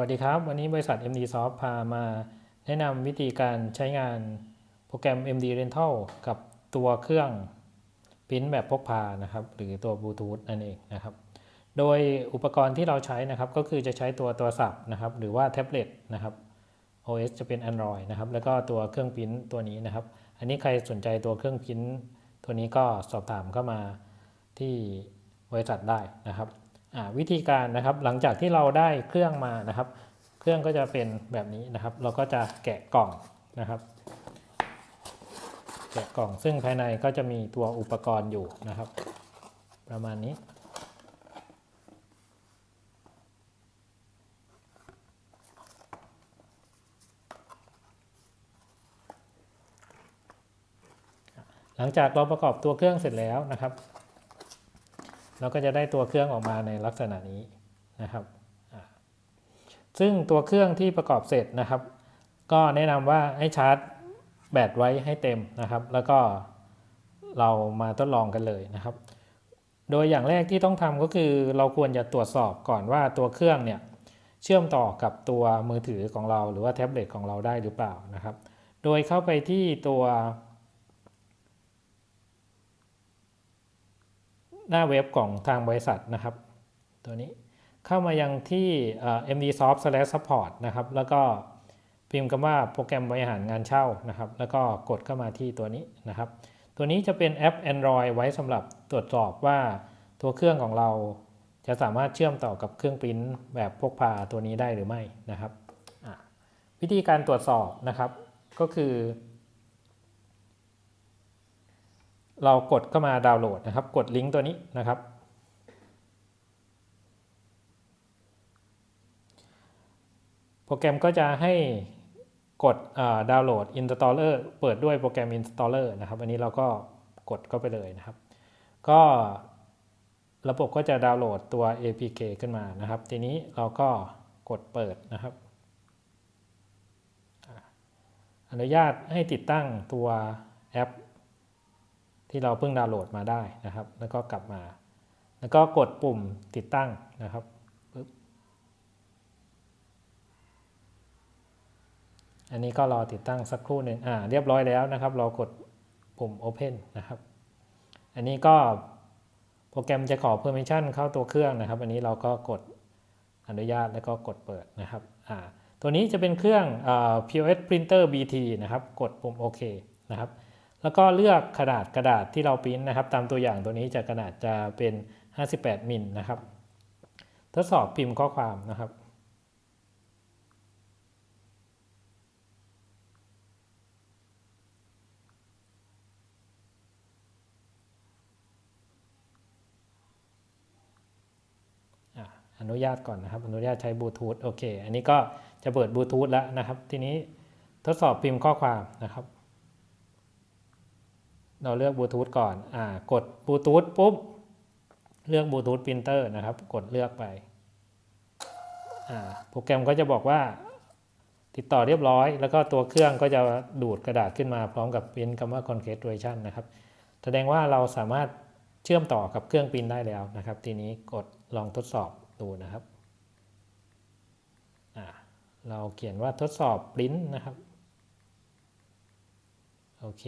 วัสดีครับ วันนี้บริษัท MD Soft พามาแนะนำวิธีการใช้งานโปรแกรม MD Rental กับตัวเครื่องปริ้นแบบพกพานะครับ หรือตัวบลูทูธนั่นเองนะครับ โดยอุปกรณ์ที่เราใช้นะครับ ก็คือจะใช้ตัวโทรศัพท์นะครับ หรือว่าแท็บเล็ตนะครับ OS จะเป็น Android นะครับ แล้วก็ตัวเครื่องปริ้นตัวนี้นะครับ อันนี้ใครสนใจตัวเครื่องปริ้นตัวนี้ก็สอบถามเข้ามาที่บริษัทได้นะครับ วิธีการนะครับหลังจากที่เราได้เครื่องมานะครับ เครื่องก็จะเป็นแบบนี้นะครับ เราก็จะแกะกล่องนะครับ แกะกล่องซึ่งภายในก็จะมีตัวอุปกรณ์อยู่นะครับ ประมาณนี้ หลังจากเราประกอบตัวเครื่องเสร็จแล้วนะครับ เราก็จะได้ตัวเครื่องออกมาในลักษณะนี้นะครับ ซึ่งตัวเครื่องที่ประกอบเสร็จนะครับ ก็แนะนำว่าให้ชาร์จแบตไว้ให้เต็มนะครับ แล้วก็เรามาทดลองกันเลยนะครับ โดยอย่างแรกที่ต้องทำก็คือเราควรจะตรวจสอบก่อนว่าตัวเครื่องเนี่ยเชื่อมต่อกับตัวมือถือของเรา หรือว่าแท็บเล็ตของเราได้หรือเปล่านะครับ โดยเข้าไปที่ตัว หน้าเว็บของทางบริษัทนะครับ ตัวนี้เข้ามายังที่เอ่อ mdsoft/support นะครับ แล้วก็พิมพ์คำว่าโปรแกรมบริหารงานเช่านะครับ แล้วก็กดเข้ามาที่ตัวนี้นะครับ ตัวนี้จะเป็นแอป Android ไว้สำหรับตรวจสอบว่าตัวเครื่องของเราจะสามารถเชื่อมต่อกับเครื่องปริ้นแบบพกพาตัวนี้ได้หรือไม่นะครับ วิธีการตรวจสอบนะครับ ก็คือ เรากดเข้ามาดาวน์โหลดนะครับ กดลิงก์ตัวนี้นะครับ โปรแกรมก็จะให้กดดาวน์โหลด installer เปิดด้วยโปรแกรม installer นะครับ อันนี้เราก็กดเข้าไปเลยนะครับ ก็ระบบก็จะดาวน์โหลดตัว APK ขึ้นมานะครับ ทีนี้เราก็กดเปิดนะครับ อนุญาตให้ติดตั้งตัวแอป ที่เราเพิ่งดาวน์โหลดมาได้นะครับ แล้วก็กลับมา แล้วก็กดปุ่มติดตั้งนะครับปึ๊บอันนี้ก็รอติดตั้งสักครู่หนึ่งอ่าเรียบร้อยแล้วนะครับ เรากดปุ่ม Open นะครับ อันนี้ก็โปรแกรมจะขอ Permission เข้าตัวเครื่องนะครับ อันนี้เราก็กดอนุญาตแล้วก็กดเปิดนะครับอ่าตัวนี้จะเป็นเครื่องอ่า POS Printer BT นะครับ กดปุ่มโอเคนะครับ แล้วก็เลือกขนาดกระดาษที่เราปริ้นนะครับ ตามตัวอย่างตัวนี้จะขนาดจะเป็น 58 มิลนะครับ ทดสอบพิมพ์ข้อความนะครับอะอนุญาตก่อนนะครับ อนุญาตใช้บลูทูธโอเค อันนี้ก็จะเปิดบลูทูธแล้วนะครับ ทีนี้ทดสอบพิมพ์ข้อความนะครับ เราเลือกบลูทูธก่อนอ่ากดบลูทูธปุ๊บ เลือกบลูทูธปรินเตอร์นะครับ กดเลือกไปอ่าโปรแกรมก็จะบอกว่า ติดต่อเรียบร้อย แล้วก็ตัวเครื่องก็จะดูดกระดาษขึ้นมาพร้อมกับปริ้นคำว่า concentration นะครับ แสดงว่าเราสามารถเชื่อมต่อกับเครื่องปรินได้แล้วนะครับ ทีนี้กดลองทดสอบดูนะครับเราเขียนว่าทดสอบปริ้นนะครับ โอเค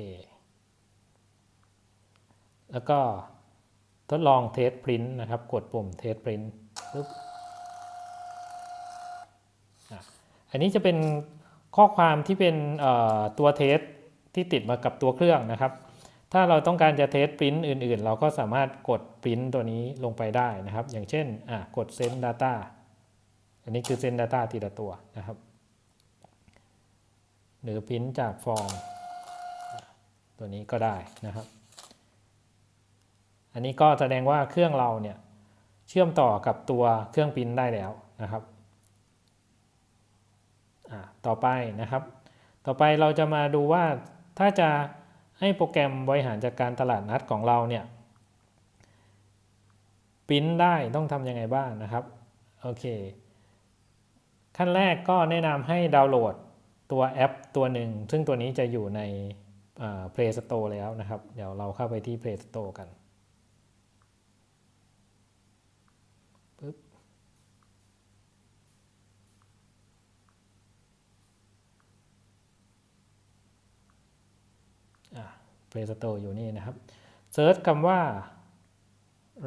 แล้วก็ทดลองเทสปรินต์นะครับ กดปุ่มเทสปรินต์ปุ๊บอันนี้จะเป็นข้อความที่เป็นตัวเทสที่ติดมากับตัวเครื่องนะครับ ถ้าเราต้องการจะเทสปรินต์อื่นๆ เราก็สามารถกดปรินต์ตัวนี้ลงไปได้นะครับ อย่างเช่นกด send data อันนี้คือ send data ทีละตัวนะครับ หรือปรินต์จากฟอร์มตัวนี้ก็ได้นะครับ อันนี้ก็แสดงว่าเครื่องเราเนี่ยเชื่อมต่อกับตัวเครื่องปริ้นได้แล้วนะครับต่อไปนะครับ ต่อไปเราจะมาดูว่าถ้าจะให้โปรแกรมบริหารจัดการตลาดนัดของเราเนี่ยปริ้นได้ต้องทำยังไงบ้างนะครับโอเคขั้นแรกก็แนะนำให้ดาวน์โหลดตัวแอปตัวหนึ่ง ซึ่งตัวนี้จะอยู่ใน Play Store แล้วนะครับ เดี๋ยวเราเข้าไปที่ Play Store กันปึ๊บ Play Store อยู่นี่นะครับเซิร์ชคำว่า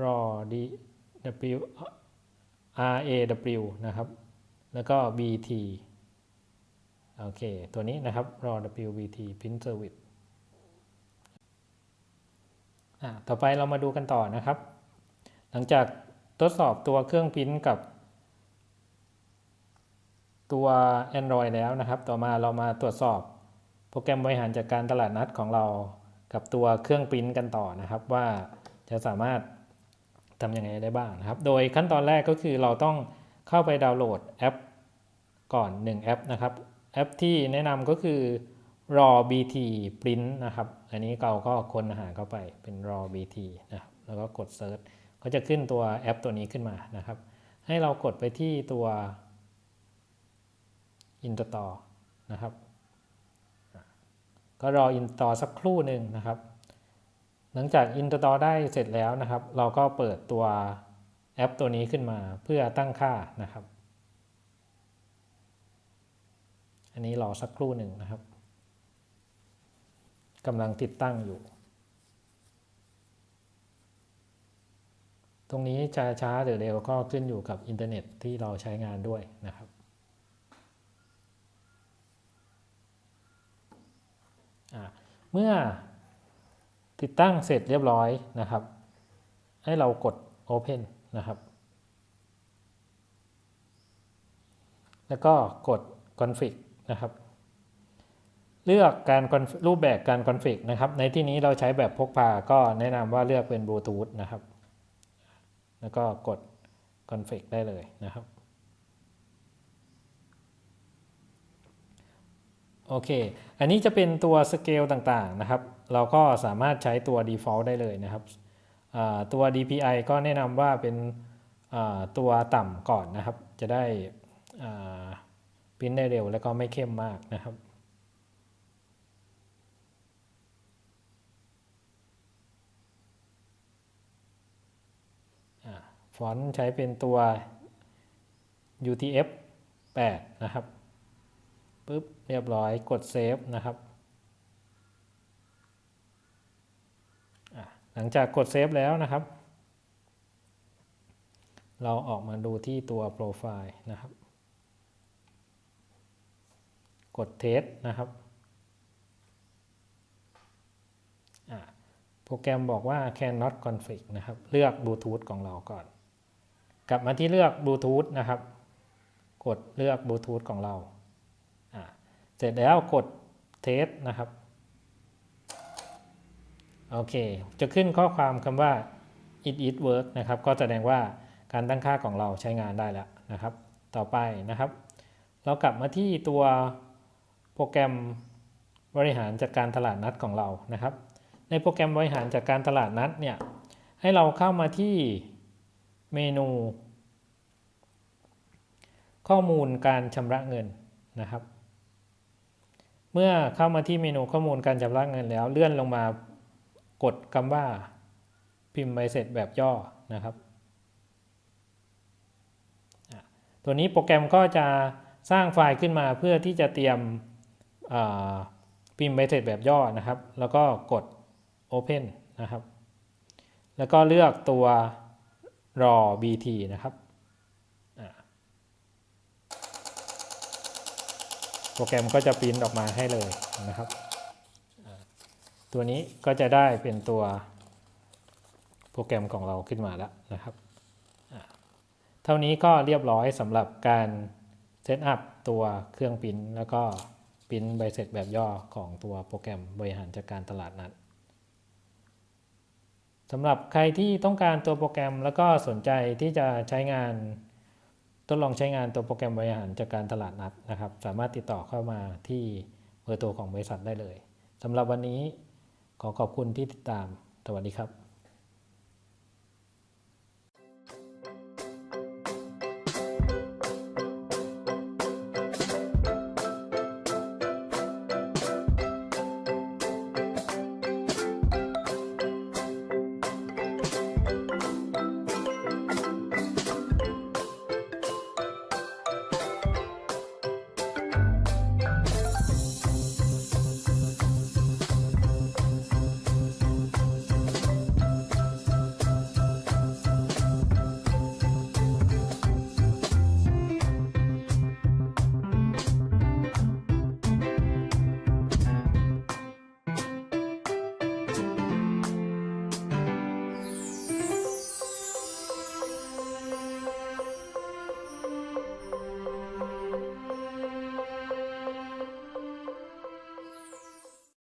raw d w r a w นะครับ แล้วก็ bt โอเค ตัวนี้นะครับ raw w bt print service ต่อไปเรามาดูกันต่อนะครับ หลังจากทดสอบตัวเครื่องพิมพ์กับตัว Android แล้วนะครับ ต่อมาเรามาตรวจสอบโปรแกรมบริหารจัดการตลาดนัดของเรา กับตัวเครื่องปริ้นกันต่อนะครับว่าจะสามารถทำยังไงได้บ้างนะครับ โดยขั้นตอนแรกก็คือเราต้องเข้าไปดาวน์โหลดแอปก่อน 1 แอปนะครับแอปที่แนะนำก็คือ raw bt print นะครับ อันนี้เราก็ค้นหาเข้าไปเป็น raw bt นะครับแล้วก็กด search ก็จะขึ้นตัวแอปตัวนี้ขึ้นมานะครับ ให้เรากดไปที่ตัว install นะครับ ก็รอ install สักครู่หนึ่งนะครับ หลังจาก install ได้เสร็จแล้วนะครับ เราก็เปิดตัวแอปตัวนี้ขึ้นมาเพื่อตั้งค่านะครับ อันนี้รอสักครู่หนึ่งนะครับกำลังติดตั้งอยู่ ตรงนี้จะช้าหรือเร็วก็ขึ้นอยู่กับอินเทอร์เน็ตที่เราใช้งานด้วยนะครับ เมื่อติดตั้งเสร็จเรียบร้อยนะครับ ให้เรากด Open นะครับ แล้วก็กด Config นะครับ เลือกการรูปแบบการ Config นะครับ ในที่นี้เราใช้แบบพกพาก็แนะนำว่าเลือกเป็นบลูทูธนะครับ แล้วก็กด Config ได้เลยนะครับ โอเค อันนี้จะเป็นตัวสเกลต่างๆนะครับ เราก็สามารถใช้ตัว default ได้เลยนะครับ ตัว DPI ก็แนะนำว่าเป็นตัวต่ำก่อนนะครับ จะได้พิมพ์ได้เร็วและก็ไม่เข้มมากนะครับฟอนต์ใช้เป็นตัว UTF 8 นะครับปุ๊บ เรียบร้อยกดเซฟนะครับ หลังจากกดเซฟแล้วนะครับ เราออกมาดูที่ตัวโปรไฟล์นะครับ กดเทสนะครับโปรแกรมบอกว่า cannot config นะครับ เลือกบลูทูธของเราก่อน กลับมาที่เลือกบลูทูธนะครับ กดเลือกบลูทูธของเรา เสร็จแล้วกดเทสนะครับ โอเค จะขึ้นข้อความคำว่า it it work นะครับ ก็แสดงว่าการตั้งค่าของเราใช้งานได้แล้วนะครับ ต่อไปนะครับ เรากลับมาที่ตัวโปรแกรมบริหารจัดการตลาดนัดของเรานะครับ ในโปรแกรมบริหารจัดการตลาดนัดเนี่ย ให้เราเข้ามาที่เมนู ข้อมูลการชำระเงินนะครับ เมื่อเข้ามาที่เมนูข้อมูลการชำระเงินแล้ว เลื่อนลงมากดคำว่า พิมพ์ใบเสร็จแบบย่อนะครับ ตัวนี้โปรแกรมก็จะสร้างไฟล์ขึ้นมาเพื่อที่จะเตรียมพิมพ์ใบเสร็จแบบย่อนะครับ แล้วก็กด Open นะครับ แล้วก็เลือกตัว raw bt นะครับโป รแกรมก็จะพิมพ์ออกมาให้เลยนะครับ ตัวนี้ก็จะได้เป็นตัวโปรแกรมของเราขึ้นมาแล้วนะครับ เท่านี้ก็เรียบร้อยสำหรับการเซตอัพตัวเครื่องพิมพ์แล้วก็พิมพ์ใบเสร็จแบบย่อของตัวโปรแกรมบริหารจัดการตลาดนัดสำหรับใครที่ต้องการตัวโปรแกรมแล้วก็สนใจที่จะใช้งาน ดลองใช้งานตัวโปรแกรมบริหารจัดการตลาดนัดนะครับ สามารถติดต่อเข้ามาที่เบอร์โทรของบริษัทได้เลยสำหรับวันนี้ขอขอบคุณที่ติดตาม สวัสดีครับ